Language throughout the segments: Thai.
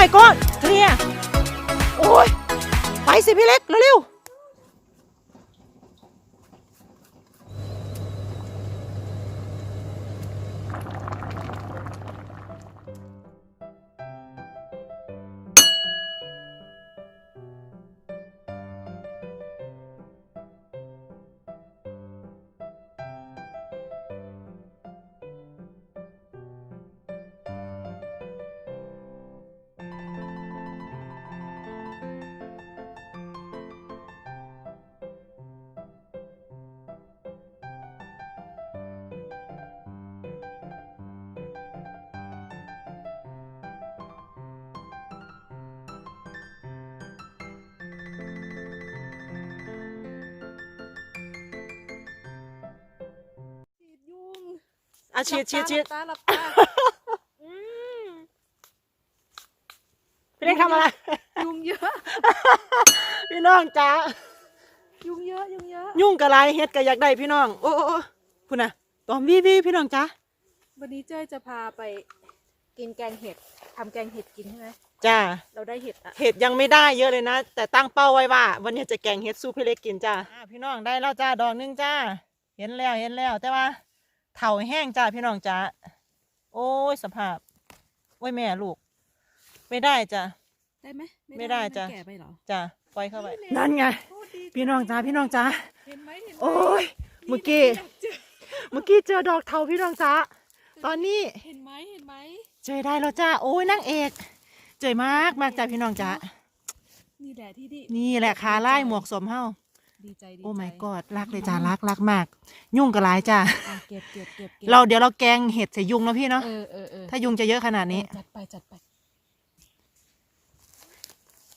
my god เคลียร์โอ้ยไปสิพี่เล็กเร็วๆ อาชีดชีดชีดหลับตาหลับตาอืมพี่เล็กทำอะไร ยุงเยอะ พี่น้องจ้ายุงเยอะยุงเยอะยุ่งกะไรเฮ็ดก็อยากได้พี่น้อง โอ้โอ้โอ้พุ่นน่ะตอมวีวีพี่น้องจ้าวันนี้เจ้ยจะพาไปกินแกงเห็ดทำแกงเห็ดกินใช่ไหมจ้าเราได้เห็ดอะเห็ดยังไม่ได้เยอะเลยนะ แต่ตั้งเป้าไว้ว่า วันนี้จะแกงเห็ดสู้พี่เล็กกินจ้าอ่าพี่น้องได้แล้วจ้าดอกหนึงจ้า เห็นแล้วเห็นแล้วแต่ว่า เถาแห้งจ้าพี่น้องจ้าโอ้ยสภาพโอ้ยแม่ลูก ไม่ได้จ้าได้ไหมไม่ได้จ้ะ แก่ไปเหรอจ้าปล่อยเข้าไปนี่นั่นไงโอ้ดีพี่น้องจ้าพี่น้องจ้าเห็นไหมเห็นไหมโอ้ยเมื่อกี้เมื่อกี้เจอดอกเถาพี่น้องจ้าตอนนี้เห็นไหมเห็นไหมเจอได้แล้วจ้าโอ้ยนางเอก เจอมากมากจ้าพี่น้องจ้านี่แหละที่ดีนี่แหละขาไล่หมวกสวมเฮ้า ดีใจดีใจโอ้ my god รักเลยจ้ารักรักมาก ยุ่งกับหลายจ้าอะเก็บเก็บเก็บก็บเราเดี๋ยวเราแกงเห็ดใส่ยุงนะพี่เนาะเออเออเออถ้ายุงจะเยอะขนาดนี้เออจัดไปจัดไป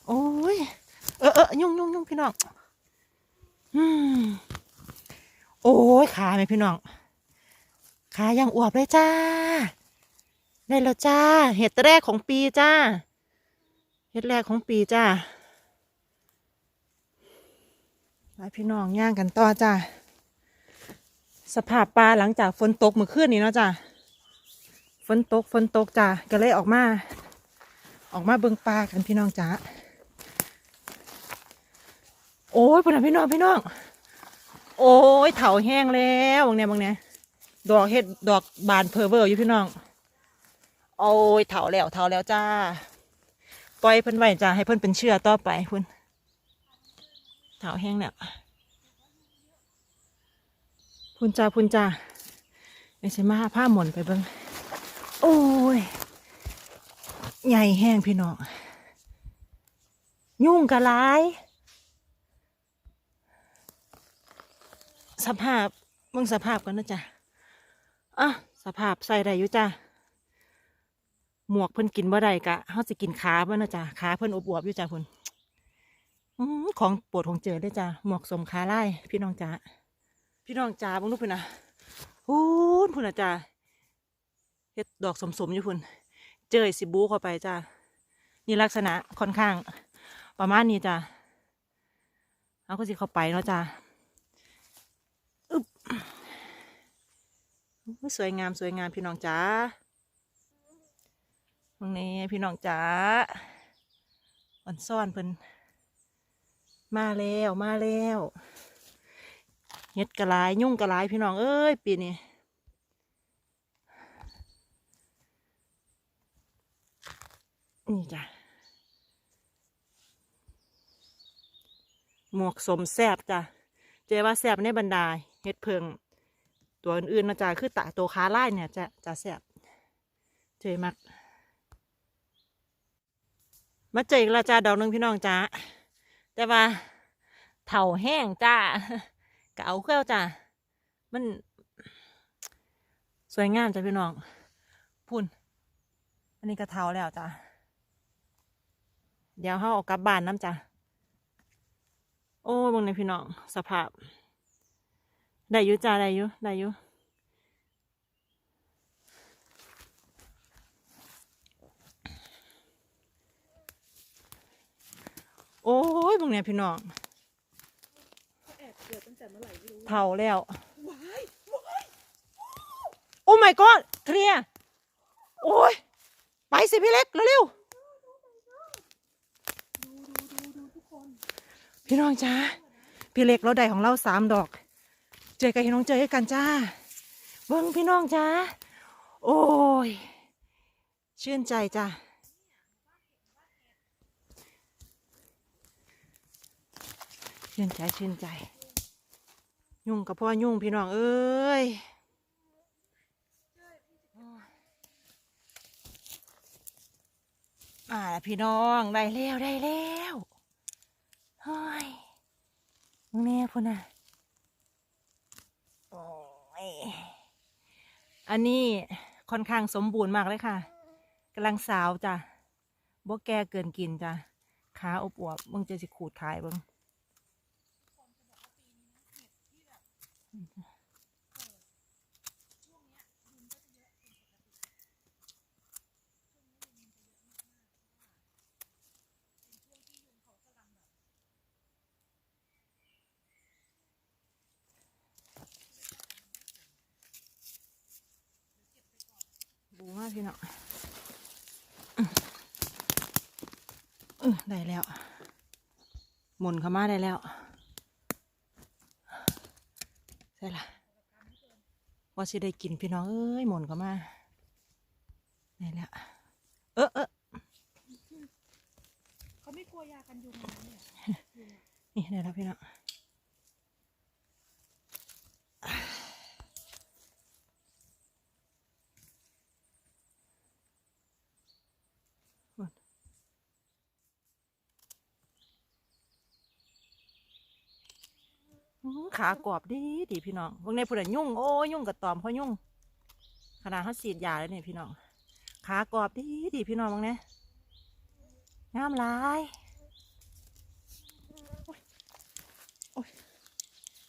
โอ้ย เออเออยุ่งยุ่งยุ่งพี่น้องอืมโอ้ยขาไหมพี่น้องขายังอวบเลยจ้า ได้แล้วจ้า เห็ดแรกของปีจ้า เห็ดแรกของปีจ้า ไปพี่น้องย่างกันต่อจ้าสภาพปลาหลังจากฝนตกเมื่อคืนนี้เนาะจ้าฝนตกฝนตกจ้าก็เลยออกมา ออกมาเบิ่งปลากันพี่น้องจ้าโอ้ยพุ่นนะพี่น้องพี่น้อง โอ้ยเถาแห้งแล้วบางเนี่ยบางเนี่ยดอกเห็ดดอกบานเพอเวอร์อยู่พี่น้อง โอ้ยเถาแล้วเถาแล้วจ้า ปล่อยเพิ่นไว้จ้าให้เพิ่นเป็นเชื่อต่อไปเพุ่น เถาแห้งแล้วพุนจ้าพุนจ้าไม่ใช่มาผ้าหม่นไปเบิ่งโอ้ย ใหญ่แห้งพี่น้อง ยุ่งกะไรสภาพมึงสภาพกันนะจ๊ะอะสภาพใส่ได้อยู่จ้ะหมวกเพิ่นกินบ่ได้กะเฮาสิกินขาเพิ่นนะจ๊ะขาเพิ่นอบอวบๆอยู่จ้ะพุ่น ของปวดของเจอเลยจ้ะหมวกสมขาไล่พี่น้องจ๋าพี่น้องจ๋าบิ่งลูกพุ่นนะพูนพุ่นนะจ้ะเฮ็ดดอกสมๆอยู่พุ่นเจอสิบูเข้าไปจ้ะนี่ลักษณะค่อนข้าง ประมาณนี้จ้ะเอาก็สิเข้าไปเนาะจ้ะอุ๊ยสวยงามสวยงามพี่น้องจ๋าตรงนี้พี่น้องจ๋าอ่อนซ่อนเพิ่น มาแล้วมาแล้วเฮ็ดกระลายยุ่งกระลายพี่น้องเอ้ยปีนี้นี่จ้ะหมวกสมแซบจ้ะเจว่าแซบในบรรดาเฮ็ดเพิงตัวอื่นๆนะจ๊ะคือตาตัวขาไล่เนี่ยจะจะแสบเจมักมาเจออีกล้วจ้าดอกหนึ่งพี่น้องจ้า แต่ว่าเถาแห้งจ้ากเอาเครื่องจ้ามัน สวยงามจ้ะพี่น้องพุ่น อันนี้ก็เทาแล้วจ้าเดี๋ยวเขาออกกลับบ้านน้ำจ้าโอ้บางในพี่น้องสภาพ ได้อยุจ้าได้อยุได้อยุ ยบางเนี้ยพี่น้องแอบเกิดตั้งแต่เมื่อไหร่ไม่รู้เผาแล้วว้ายว้ายโอ้ my god เคลียร์โอ้ยไปสิพี่เล็กเร็วๆพี่น้องจ้าพี่เล็กเราได้ของเราสามดอก เจอกับพี่น้องเจอกันจ้าเบิ้งพี่น้องจ้าโอ้ยชื่นใจจ้า ชื่นใจชื่นใจ ยุ่งกับพ่อยุ่งพี่น้องเอ้ยอ่าพี่น้องได้แล้วได้แล้วเฮ้ยมึงแน่พุ่นน่ะโอ้ยอันนี้ค่อนข้างสมบูรณ์มากเลยค่ะกำลังสาวจ้ะบ่แก่เกินกินจ้ะขาอบอวบมึงจะสิขูดขายบิ่ง บูมากพี่น้องอื้ออได้แล้ว หมุนเข้ามาได้แล้วใช่ละ ว่าสิได้กินพี่น้องเอ้ยหมุนเข้ามาได้แล้วเออเออเขาไม่กลัวยากันยุงนะเนี่ยนี่ได้แล้วพี่น้องหมดอื้อ ขากรอบดีดีพี่น้องพวกในผู้ใดยุ่งโอ้ยยุ่งกับตอมเพราะยุ่งขนาดเขาฉีดยาแล้วเนี่ยพี่น้อง ขากรอบดีดีพี่น้องบางเนี่ยงามลาย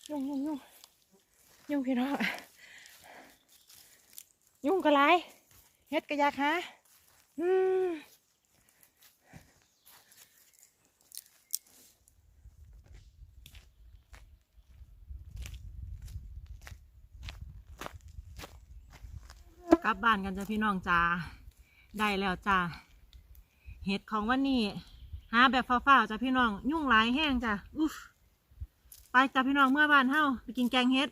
ยุ่งยุ่งยุ่งยุ่งพี่น้องยุ่งกระไรเฮ็ดกระยากฮะอืม กลับบ้านกันจ้ะพี่น้องจ้าได้แล้วจ้าเห็ดของวันนี้หาแบบฟ้าๆจ้ะพี่น้องยุ่งหลายแห้งจ้ะอุ๊ฟไปจ้ะพี่น้องเมื่อบ้านเฮาไปกินแกงเห็ด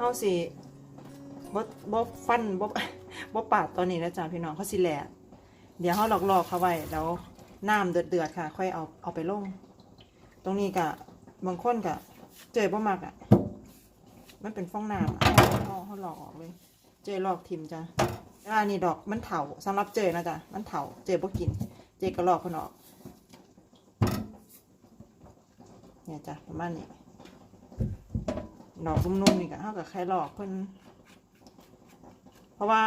เฮาสิบ่บ่ฟันบ่บ่ปาดตอนนี้นะจ้าพี่น้องเขาสิแหลกเดี๋ยวเฮาหลอกๆเขาไว้แล้วน้ำเดือดๆค่ะ ค่อยเอาเอาไปลง ตรงนี้กะบางคนกะเจยบ่มักอะมันเป็นฟองน้ำเอาเอาหลอกออกเลย เจยหลอกทิมจ้ะแล้วอันนี้ดอกมันเถาสำหรับเจยนะจ๊ะมันเถาเจยบ่กิน เจก็หลอกคนออกเนี่ยจ้ะประมาณนี้ ดอกนุ่มๆนี่ก็เท่ากับไข่หลอกเพิ่นเพราะว่า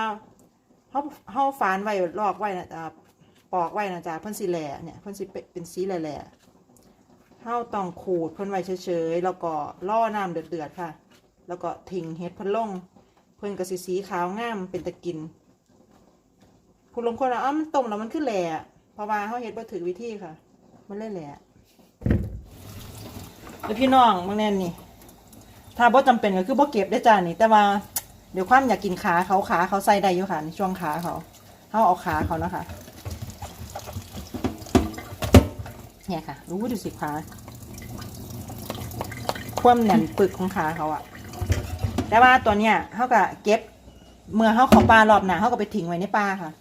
เขาเขาฝานไว้ลอกไว้นะจ๊ะปอกไว้นะจ๊ะเพิ่นสีแหล่เนี่ยเพิ่นสีเป็นสีแหล่ๆเขาต้องขูดเพิ่นไว้เฉยๆแล้วก็ล่อน้ำเดือดๆค่ะ แล้วก็ทิ้งเฮ็ดเพิ่นลงเพิ่นก็สีสีขาวงามเป็นตะกินผู้ลงคนอะอ้ามันต้มแล้วมันขึ้นแหล่เพราะว่าเขาเฮ็ดบ่ถือวิธีค่ะ มันเลยแหล่แล้วพี่น้องบางแน่นนี่ ถ้าบ่จำเป็นก็คือบ่เก็บได้จ้านี่ แต่ว่าเดี๋ยวความอยากกินขาเขาขาเขาใส่ได้อยู่ค่ะในช่วงขาเขาเขาเอาขาเขานะคะเนี่ยค่ะรู้ดูสิขาความแน่นปึกของขาเขาอะแต่ว่าตัวเนี้ยเขาก็เก็บเมื่อเขาเขาปลารอบหนาเขาก็ไปทิ้งไว้ในปลาค่ะ